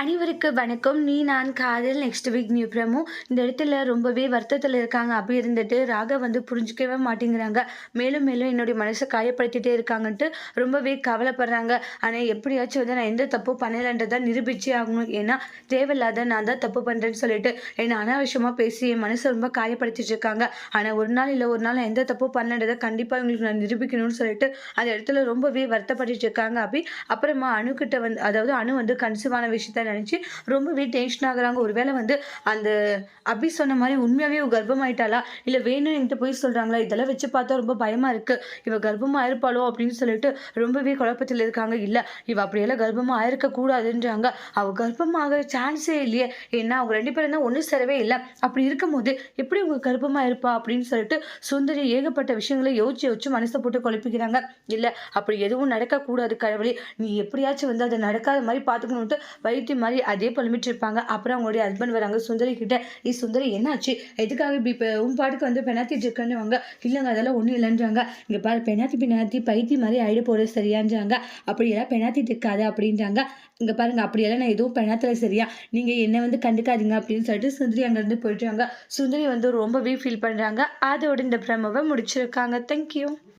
அனைவருக்கு வணக்கம். நீ நான் காதல். Next week new promo. இந்த இடத்துல ரொம்பவே வருத்தத்தில் இருக்காங்க. அப்படி இருந்துட்டு ராக வந்து புரிஞ்சிக்கவே மாட்டேங்கிறாங்க. மேலும் மேலும் என்னுடைய மனசை காயப்படுத்திட்டே இருக்காங்கன்ட்டு ரொம்பவே கவலைப்படுறாங்க. ஆனால் எப்படியாச்சும் வந்து நான் எந்த தப்பு பண்ணலைன்றதை நிரூபிச்சே ஆகணும். ஏன்னா தேவையில்லாத நான் தான் தப்பு பண்ணுறேன்னு சொல்லிட்டு என்னை அனாவசியமாக பேசி என் மனசை ரொம்ப காயப்படுத்திட்டு இருக்காங்க. ஆனால் ஒரு நாள் இல்லை ஒரு நாள் எந்த தப்பு பண்ணலன்றதை கண்டிப்பாக இவங்களுக்கு நான் நிரூபிக்கணும்னு சொல்லிட்டு அந்த இடத்துல ரொம்பவே வருத்தப்பட்டு இருக்காங்க. அப்படி அப்புறமா அணுக்கிட்ட வந்து அதாவது அணு வந்து கன்சிவான விஷயத்த நினச்சி ரொம்பவே டென்ஷன் ஆகுறாங்க. ஒருவேளை வந்து அந்த அபி சொன்ன மாதிரி உண்மையாகவே இவ கர்ப்பமாயிட்டாளா? இல்லை வேணும்னு என்கிட்ட போய் சொல்கிறாங்களா இதெல்லாம் வச்சு பார்த்தா ரொம்ப பயமாக இருக்குது இவ கர்ப்பமாக இருப்பாளோ அப்படின்னு சொல்லிட்டு ரொம்பவே குழப்பத்தில் இருக்காங்க. இல்லை இவ அப்படியெல்லாம் கர்ப்பமாக இருக்கக்கூடாதுன்றாங்க அவள் கர்ப்பமாக சான்ஸே இல்லையே. ஏன்னா அவங்க ரெண்டு பேரும் தான் ஒன்றும் சேரவே இல்லை. அப்படி இருக்கும்போது எப்படி உங்க கர்ப்பமாக இருப்பா அப்படின்னு சொல்லிட்டு சுந்தரி ஏகப்பட்ட விஷயங்களை யோசிச்சு யோசிச்சு மனசை போட்டு குழப்பிக்கிறாங்க. இல்லை அப்படி எதுவும் நடக்கக்கூடாது கடவுளே. நீ எப்படியாச்சும் வந்து அதை நடக்காத மாதிரி பார்த்துக்கணுன்ட்டு நேற்று மாதிரி அதே புலம்பிட்டு இருப்பாங்க அப்புறம் அவங்களுடைய ஹஸ்பண்ட் வராங்க. சுந்தரி கிட்ட ஏ சுந்தரி என்னாச்சு? எதுக்காக இப்படி இப்போ உன் பாட்டுக்கு வந்து பெனாத்திட்டு இருக்கேன்னு வாங்க இல்லைங்க அதெல்லாம் ஒன்றும் இல்லைன்றாங்க. இங்கே பாரு பெனாத்தி பெனாத்தி பைத்தி மாதிரி ஆகிட போகிறது சரியான்றாங்க. அப்படியெல்லாம் பெனாத்திட்டு இருக்காது அப்படின்றாங்க. இங்கே பாருங்க அப்படியெல்லாம் நான் எதுவும் பெனாத்தில் சரியா? நீங்கள் என்ன வந்து கண்டுக்காதீங்க அப்படின்னு சொல்லிட்டு சுந்தரி அங்கேருந்து போயிட்டாங்க சுந்தரி வந்து ரொம்பவே ஃபீல் பண்ணுறாங்க அதோட இந்த பிரமவை முடிச்சிருக்காங்க. தேங்க்யூ